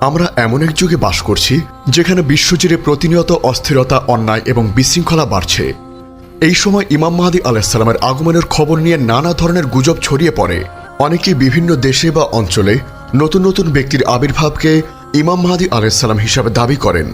আমরা এমন এক যুগে বাস করছি, যেখানে বিশ্বজুড়ে প্রতিনিয়ত অস্থিরতা, অন্যায় এবং বিশৃঙ্খলা বাড়ছে। এই সময় ইমাম মাহাদি আলাহিসাল্লামের আগমনের খবর নিয়ে নানা ধরনের গুজব ছড়িয়ে পড়ে। অনেকেই বিভিন্ন দেশে বা অঞ্চলে নতুন নতুন ব্যক্তির আবির্ভাবকে ইমাম মাহাদি আলাহিসাল্লাম হিসাবে দাবি করেন।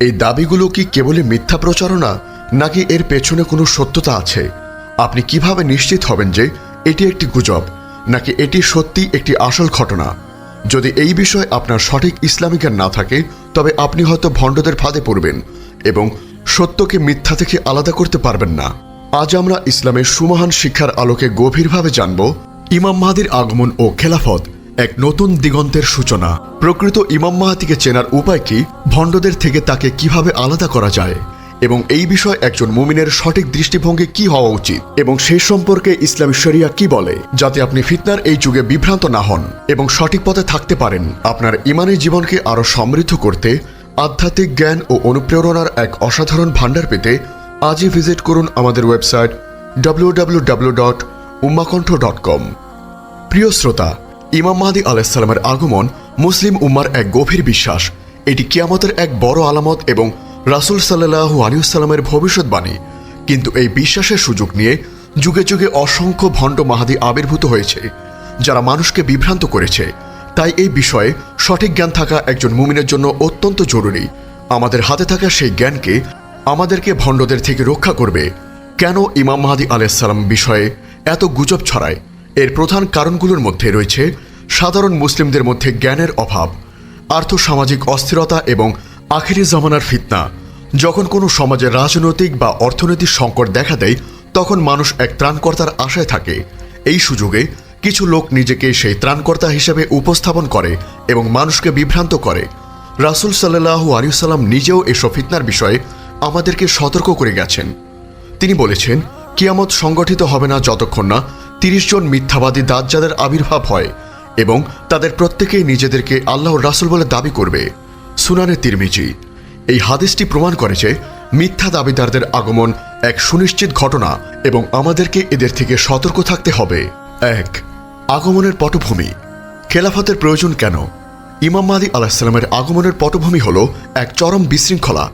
এই দাবিগুলো কি কেবলই মিথ্যা প্রচারণা, নাকি এর পেছনে কোনো সত্যতা আছে? আপনি কীভাবে নিশ্চিত হবেন যে এটি একটি গুজব, নাকি এটি সত্যি একটি আসল ঘটনা? যদি এই বিষয়ে আপনার সঠিক ইসলামী জ্ঞান না থাকে, তবে আপনি হয়তো ভণ্ডদের ফাঁদে পড়বেন এবং সত্যকে মিথ্যা থেকে আলাদা করতে পারবেন না। আজ আমরা ইসলামের সুমহান শিক্ষার আলোকে গভীরভাবে জানব ইমাম মাহাদির আগমন ও খেলাফত এক নতুন দিগন্তের সূচনা। প্রকৃত ইমাম মাহাতিকে চেনার উপায় কি? ভণ্ডদের থেকে তাকে কীভাবে আলাদা করা যায়? এবং এই বিষয়ে একজন মুমিনের সঠিক দৃষ্টিভঙ্গি কি হওয়া উচিত? এবং সেই সম্পর্কে ইসলামী শরিয়া কি বলে? যাতে আপনি ফিতনার এই যুগে বিভ্রান্ত না হন এবং সঠিক পথে থাকতে পারেন। আপনার ইমানি জীবনকে আরও সমৃদ্ধ করতে আধ্যাত্মিক জ্ঞান ও অনুপ্রেরণার এক অসাধারণ ভাণ্ডার পেতে আজই ভিজিট করুন আমাদের website W W W dot dot com প্রিয় শ্রোতা, ইমাম মাহাদি আলাইসাল্লামের আগমন মুসলিম উম্মার এক গভীর বিশ্বাস। এটি কিয়ামতের এক বড় আলামত এবং রাসুল সাল্লাহু আলিউসাল্লামের ভবিষ্যৎবাণী। কিন্তু এই বিশ্বাসের সুযোগ নিয়ে যুগে যুগে অসংখ্য ভণ্ড মাহাদি আবির্ভূত হয়েছে, যারা মানুষকে বিভ্রান্ত করেছে। তাই এই বিষয়ে সঠিক জ্ঞান থাকা একজন মুমিনের জন্য অত্যন্ত জরুরি। আমাদের হাতে থাকা সেই জ্ঞানকে আমাদেরকে ভণ্ডদের থেকে রক্ষা করবে। কেন ইমাম মাহাদি আলাইসাল্লাম বিষয়ে এত গুজব ছড়ায়? এর প্রধান কারণগুলোর মধ্যে রয়েছে সাধারণ মুসলিমদের মধ্যে জ্ঞানের অভাব, আর্থসামাজিক অস্থিরতা এবং আখেরি জামানার ফিতনা। যখন কোনো সমাজে রাজনৈতিক বা অর্থনৈতিক সংকট দেখা দেয়, তখন মানুষ এক ত্রাণকর্তার আশায় থাকে। এই সুযোগে কিছু লোক নিজেকে সেই ত্রাণকর্তা হিসেবে উপস্থাপন করে এবং মানুষকে বিভ্রান্ত করে। রাসুল সাল্লাহু আলিয়াল্লাম নিজেও এসব ফিতনার বিষয়ে আমাদেরকে সতর্ক করে গেছেন। তিনি বলেছেন, কিয়ামত সংগঠিত হবে না যতক্ষণ না তিরিশ জন মিথ্যাবাদী দাজ্জাদের আবির্ভাব হয় এবং তাদের প্রত্যেকেই নিজেদেরকে আল্লাহর রাসুল বলে দাবি করবে। সুনানে তিরমিজি এই হাদিসটি প্রমাণ করে যে মিথ্যা দাবিদারদের আগমন এক সুনিশ্চিত ঘটনা এবং আমাদেরকে এদের থেকে সতর্ক থাকতে হবে। এক, আগমনের পটভূমি। খেলাফতের প্রয়োজন কেন? ইমাম মাদি আলাহিসাল্লামের আগমনের পটভূমি হল এক চরম বিশৃঙ্খলা।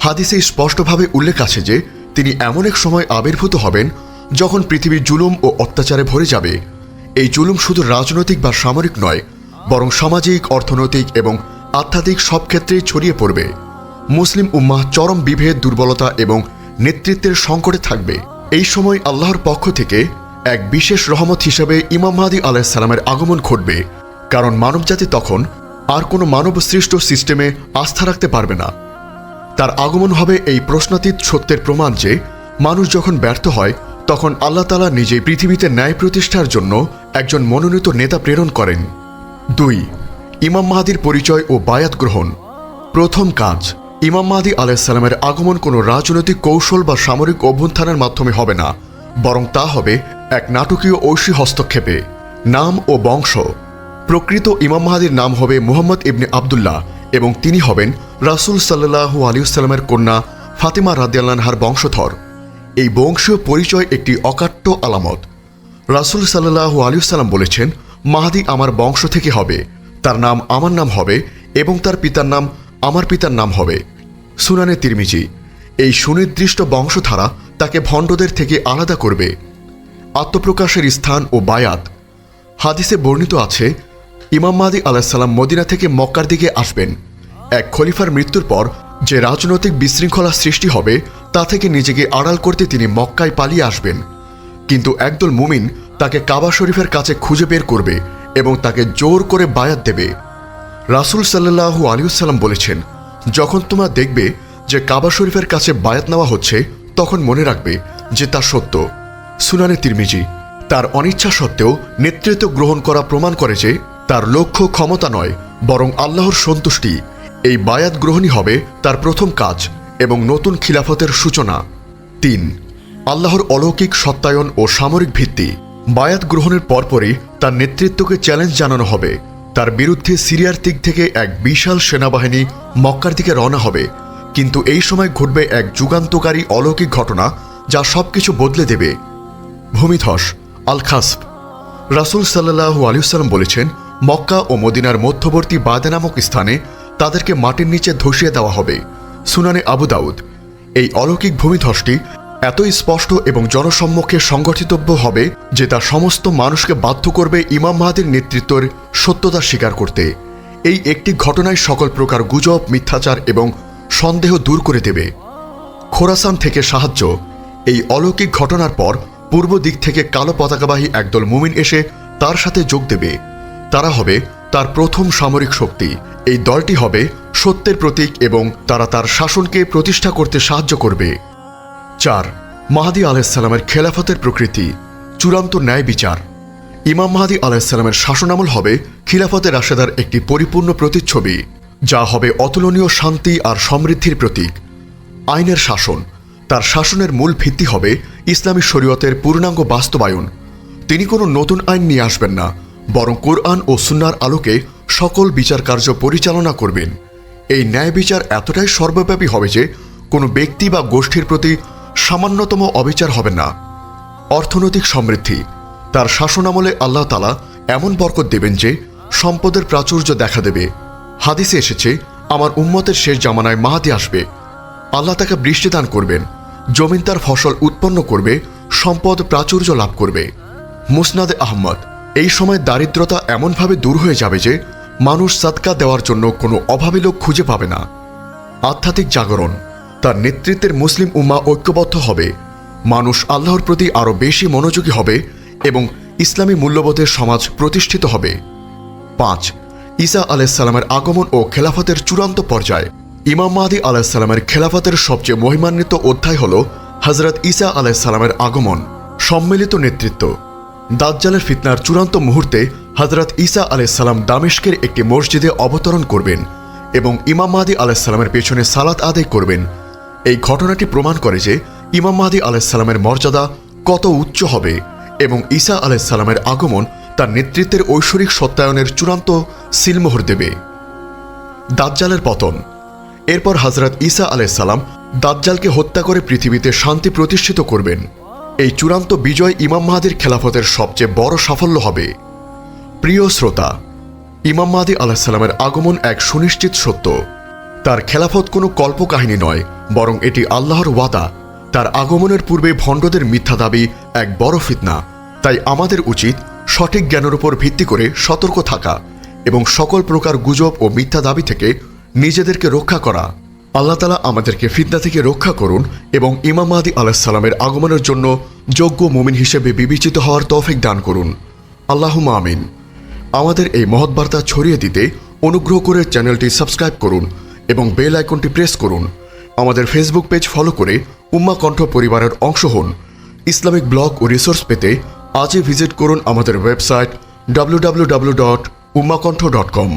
হাদিসে স্পষ্টভাবে উল্লেখ আছে যে তিনি এমন এক সময় আবির্ভূত হবেন যখন পৃথিবী জুলুম ও অত্যাচারে ভরে যাবে। এই জুলুম শুধু রাজনৈতিক বা সামরিক নয়, বরং সামাজিক, অর্থনৈতিক এবং আধ্যাত্মিক সব ক্ষেত্রেই ছড়িয়ে পড়বে। মুসলিম উম্মাহ চরম বিভেদ, দুর্বলতা এবং নেতৃত্বের সংকটে থাকবে। এই সময় আল্লাহর পক্ষ থেকে এক বিশেষ রহমত হিসাবে ইমাম মাহাদি আলাহিসাল্লামের আগমন ঘটবে। কারণ মানবজাতি তখন আর কোনো মানব সৃষ্ট সিস্টেমে আস্থা রাখতে পারবে না। তার আগমন হবে এই প্রশ্নাতীত সত্যের প্রমাণ যে, মানুষ যখন ব্যর্থ হয়, তখন আল্লাহ তালা নিজেই পৃথিবীতে ন্যায় প্রতিষ্ঠার জন্য একজন মনোনীত নেতা প্রেরণ করেন। দুই, ইমাম মাহাদির পরিচয় ও বায়াত গ্রহণ। প্রথম কাজ ইমাম মাহাদি আলাইসাল্লামের আগমন কোনো রাজনৈতিক কৌশল বা সামরিক অভ্যুত্থানের মাধ্যমে হবে না, বরং তা হবে এক নাটকীয় ঐশী হস্তক্ষেপে। নাম ও বংশ। প্রকৃত ইমাম মাহাদির নাম হবে মুহাম্মদ ইবনে আবদুল্লাহ এবং তিনি হবেন রাসুল সাল্লাহু আলিউসাল্লামের কন্যা ফাতিমা রাদিয়াল্লানহার বংশধর। এই বংশীয় পরিচয় একটি অকাট্য আলামত। রাসুল সাল্লাহু আলিউসাল্লাম বলেছেন, মাহাদি আমার বংশ থেকে হবে। তার নাম আমার নাম হবে এবং তার পিতার নাম আমার পিতার নাম হবে। সুনানে তিরমিজি। এই সুনির্দিষ্ট বংশধারা তাকে ভণ্ডদের থেকে আলাদা করবে। আত্মপ্রকাশের স্থান ও বায়াত। হাদিসে বর্ণিত আছে, ইমাম মাদি আলাহিসাল্লাম মদিনা থেকে মক্কার দিকে আসবেন। এক খলিফার মৃত্যুর পর যে রাজনৈতিক বিশৃঙ্খলা সৃষ্টি হবে, তা থেকে নিজেকে আড়াল করতে তিনি মক্কায় পালিয়ে আসবেন। কিন্তু একদল মুমিন তাকে কাবা শরীফের কাছে খুঁজে বের করবে এবং তাকে জোর করে বায়াত দেবে। রাসুল সাল্লাহু আলিউসাল্লাম বলেছেন, যখন তোমরা দেখবে যে কাবা শরীফের কাছে বায়াত নেওয়া হচ্ছে, তখন মনে রাখবে যে তা সত্য। সুনানে তিরমিজি, তার অনিচ্ছা সত্ত্বেও নেতৃত্ব গ্রহণ করা প্রমাণ করে যে তার লক্ষ্য ক্ষমতা নয়, বরং আল্লাহর সন্তুষ্টি। এই বায়াত গ্রহণই হবে তার প্রথম কাজ এবং নতুন খিলাফতের সূচনা। তিন, আল্লাহর অলৌকিক সত্যায়ন ও সামরিক ভিত্তি। বায়াত গ্রহণের পরপরই তার নেতৃত্বকে চ্যালেঞ্জ জানানো হবে। তার বিরুদ্ধে সিরিয়ার দিক থেকে এক বিশাল সেনাবাহিনী মক্কার দিকে রওনা হবে। কিন্তু এই সময় ঘটবে এক যুগান্তকারী অলৌকিক ঘটনা যা সবকিছু বদলে দেবে। ভূমিধস আল খাসফ রাসুল সাল্লাহু আলিউসাল্লাম বলেছেন, মক্কা ও মদিনার মধ্যবর্তী বাদে নামক স্থানে তাদেরকে মাটির নিচে ধসিয়ে দেওয়া হবে। সুনানে আবু দাউদ। এই অলৌকিক ভূমিধসটি এতই স্পষ্ট এবং জনসম্মুখে সংগঠিতব্য হবে যে তা সমস্ত মানুষকে বাধ্য করবে ইমাম মাহাদির নেতৃত্বের সত্যতা স্বীকার করতে। এই একটি ঘটনায় সকল প্রকার গুজব, মিথ্যাচার এবং সন্দেহ দূর করে দেবে। খোরাসান থেকে সাহায্য। এই অলৌকিক ঘটনার পর পূর্ব দিক থেকে কালো পতাকাবাহী একদল মুমিন এসে তার সাথে যোগ দেবে। তারা হবে তার প্রথম সামরিক শক্তি। এই দলটি হবে সত্যের প্রতীক এবং তারা তার শাসনকে প্রতিষ্ঠা করতে সাহায্য করবে। চার, মাহাদি আলাইসাল্লামের খেলাফতের প্রকৃতি, চূড়ান্ত ন্যায় বিচার। ইমাম মাহাদি আলাইসাল্লামের শাসনামল হবে খিলাফতের রাশেদার একটি পরিপূর্ণ প্রতিচ্ছবি, যা হবে অতুলনীয় শান্তি আর সমৃদ্ধির প্রতীক। আইনের শাসন, তার শাসনের মূল ভিত্তি হবে ইসলামী শরীয়তের পূর্ণাঙ্গ বাস্তবায়ন। তিনি কোনো নতুন আইন নিয়ে আসবেন না, বরং কোরআন ও সুন্নার আলোকে সকল বিচার কার্য পরিচালনা করবেন। এই ন্যায় বিচার এতটাই সর্বব্যাপী হবে যে কোনো ব্যক্তি বা গোষ্ঠীর প্রতি সামান্যতম অবিচার হবে না। অর্থনৈতিক সমৃদ্ধি। তার শাসনামলে আল্লাহ তালা এমন বরকত দেবেন যে, সম্পদের প্রাচুর্য দেখা দেবে। হাদিসে এসেছে, আমার উম্মতের শেষ জামানায় মাহাতি আসবে। আল্লাহ তাকে বৃষ্টি দান করবেন। জমিন তার ফসল উৎপন্ন করবে, সম্পদ প্রাচুর্য লাভ করবে। মুসনাদে আহমদ, এই সময় দারিদ্রতা এমনভাবে দূর হয়ে যাবে যে, মানুষ সাদকা দেওয়ার জন্য কোনো অভাবী লোক খুঁজে পাবে না। আধ্যাত্মিক জাগরণ। তার নেতৃত্বের মুসলিম উম্মা ঐক্যবদ্ধ হবে। মানুষ আল্লাহর প্রতি আরও বেশি মনোযোগী হবে এবং ইসলামী মূল্যবোধের সমাজ প্রতিষ্ঠিত হবে। পাঁচ, ঈসা আলাইসাল্লামের আগমন ও খেলাফতের চূড়ান্ত পর্যায়। ইমাম মাহাদি আলাইসাল্লামের খেলাফতের সবচেয়ে মহিমান্বিত অধ্যায় হল হজরত ঈসা আলাইসাল্লামের আগমন, সম্মিলিত নেতৃত্ব। দাজ্জালের ফিতনার চূড়ান্ত মুহূর্তে হজরত ঈসা আলাইসাল্লাম দামেশকের একটি মসজিদে অবতরণ করবেন এবং ইমাম মাহাদি আলাইসাল্লামের পেছনে সালাত আদায় করবেন। এই ঘটনাটি প্রমাণ করে যে ইমাম মাহাদি আলাইসাল্লামের মর্যাদা কত উচ্চ হবে এবং ঈসা আলাইসাল্লামের আগমন তার নেতৃত্বের ঐশ্বরিক সত্যায়নের চূড়ান্ত সিলমোহর দেবে। দাজ্জালের পতন। এরপর হজরত ঈসা আলাইসাল্লাম দাজ্জালকে হত্যা করে পৃথিবীতে শান্তি প্রতিষ্ঠিত করবেন। এই চূড়ান্ত বিজয় ইমাম মাহাদির খেলাফতের সবচেয়ে বড় সাফল্য হবে। প্রিয় শ্রোতা, ইমাম মাহাদি আলাহিসাল্লামের আগমন এক সুনিশ্চিত সত্য। তার খেলাফত কোনো কল্পকাহিনী নয়, বরং এটি আল্লাহর ওয়াদা। তার আগমনের পূর্বে ভণ্ডদের মিথ্যা দাবি এক বড় ফিতনা। তাই আমাদের উচিত সঠিক জ্ঞানের উপর ভিত্তি করে সতর্ক থাকা এবং সকল প্রকার গুজব ও মিথ্যা দাবি থেকে নিজেদেরকে রক্ষা করা। আল্লাহ তালা আমাদেরকে ফিতনা থেকে রক্ষা করুন এবং ইমাম মাহাদি আলাহিসাল্লামের আগমনের জন্য যোগ্য মুমিন হিসেবে বিবেচিত হওয়ার তৌফিক দান করুন। আল্লাহ আমিন। আমাদের এই মহৎ বার্তা ছড়িয়ে দিতে অনুগ্রহ করে চ্যানেলটি সাবস্ক্রাইব করুন। এবং বেল আইকনটি প্রেস করুন। আমাদের ফেসবুক পেজ ফলো করে উম্মা কণ্ঠ পরিবারের অংশ হন। ইসলামিক ব্লগ ও রিসোর্স পেতে আজই ভিজিট করুন আমাদের website W W W dot Ummahkantha dot com